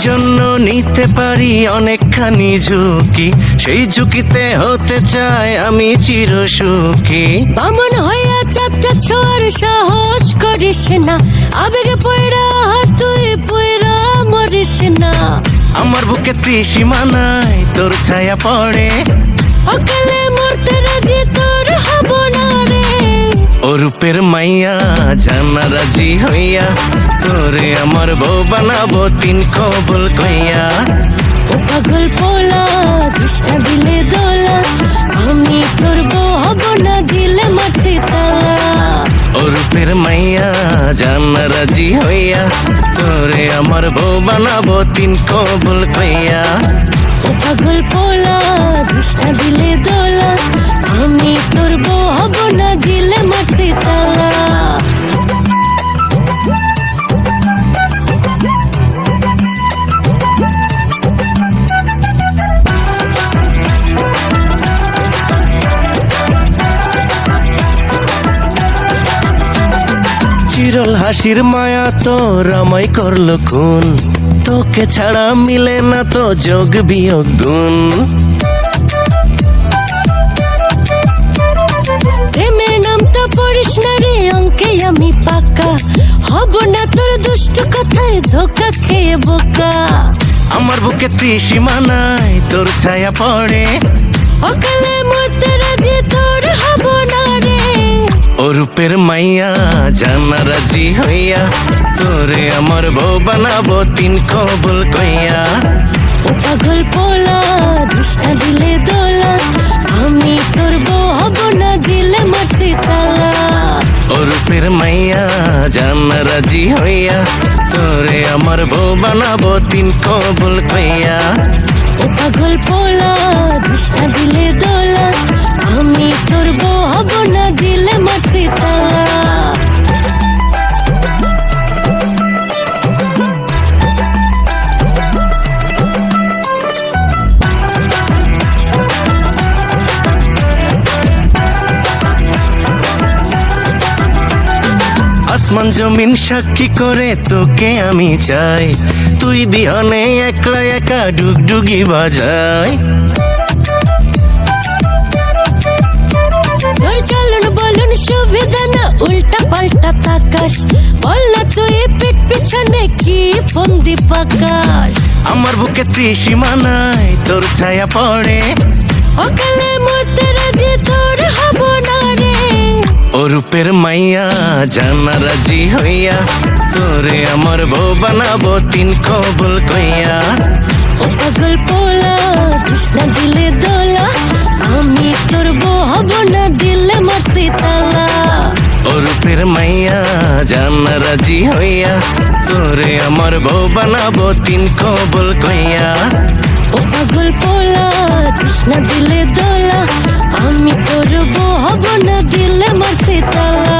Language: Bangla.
জন্য নিতে পারি অনেকখানি ঝুঁকি। সেই ঝুঁকিতে হতে চাই আমি চির সুখী। বামন হইয়া চাপটা ছোর সাহস করিস না। আবেগে পয়রা তুই পয়রা মরিস না। আমার বুকে ত্রিসীমা নাই তোর ছায়া পড়ে। অকালে রূপের মাইয়া জানা রাজি হইয়া তোরে আমার বউ বানাবো তিন কবুল কইয়া। ও পাগল পোলা দিশটা দিলে দোলা আমি তোর বউ হব না দিলে মাসি তালা। ও রূপের মাইয়া জানা রাজি হইয়া তোরে আমার বউ বানাবো তিন কবুল কইয়া। ও পাগল পোলা দিশটা দিলে দোলা চিরল হাসির মায়া তোর আমায় করল খুন। তোকে ছাড়া মিলে না তো যোগ বিয়োগ গুণ। প্রেমের নাম পড়িস না রে অঙ্কে আমি পাকা। হব না তোর দুষ্ট কথায় ধোকা খেয়ে বোকা। আমার বুকে ত্রিসীমা নাই তোর ছায়া পড়ে। অকালে মরতে রাজি তোর ও রূপের মাইয়া জানা রাজি হইয়া তোরে আমার বউ বানাবো তিন কবুল কইয়া ও পাগল পোলা দিশটা দিলে দোলা। আমি তোর বউ হব না দিলে মারছি তালা। ও রূপের মাইয়া জানা রাজি হইয়া। তোরে আমার বউ বানাবো তিন কবুল কইয়া। ও পাগল পোলা দিশটা আসমান জমিন সাক্ষী করে তোকে আমি চাই। তুই বিহনে একলা একা ডুগডুগি বাজাই। তোর চলন বলুন সুবিধা না উল্টা পাল্টা তাকাস। বল না তুই পিঠ পিছনে কি ফন্দি পাকাস? আমার বুকে ত্রিসীমা নাই তোর ছায়া পড়ে। অকালে মরতে রাজি তোর হব না রে। ও রূপের মাইয়া জানা রাজি হইয়া তোরে আমার বউ বানাবো তিন কবুল কইয়া। ও পাগল পোলা কৃষ্ণা দিলে দোলা আমি তোর বউ হব না দিলে মারছি তালা। ও রূপের মাইয়া জানা রাজি হইয়া তোরে আমার বউ বানাবো তিন কবুল কইয়া। ও পাগল পোলা কৃষ্ণা দিলে দোলা আমি তোর বউ হব না দিলে মারছি তালা।